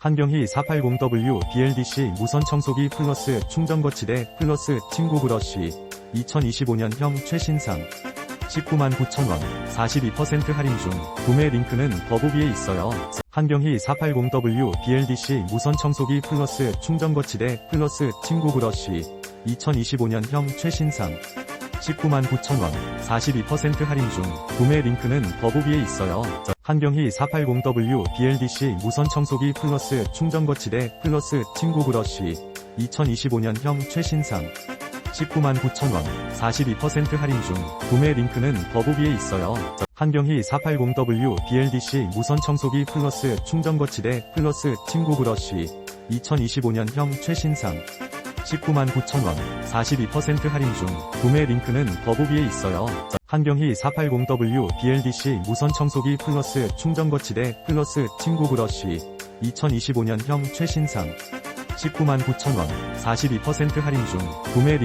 한경희 480W BLDC 무선 청소기 플러스 충전 거치대 플러스 친구 브러쉬 2025년형 최신상 19만 9천원 42% 할인 중 구매 링크는 더보기에 있어요. 한경희 480W BLDC 무선 청소기 플러스 충전 거치대 플러스 친구 브러쉬 2025년형 최신상 19만 9천원 42% 할인 중 구매 링크는 더보기에 있어요. 한경희 480W BLDC 무선 청소기 플러스 충전 거치대 플러스 친구 브러쉬 2025년형 최신상 19만 9천원 42% 할인 중 구매 링크는 더보기에 있어요. 한경희 480W BLDC 무선 청소기 플러스 충전 거치대 플러스 친구 브러쉬 2025년형 최신상 19만 9천원 42% 할인 중 구매 링크는 더보기에 있어요. 한경희 480W BLDC 무선 청소기 플러스 충전 거치대 플러스 친구 브러쉬 2025년형 최신상 19만 9천원 42% 할인 중 구매 링크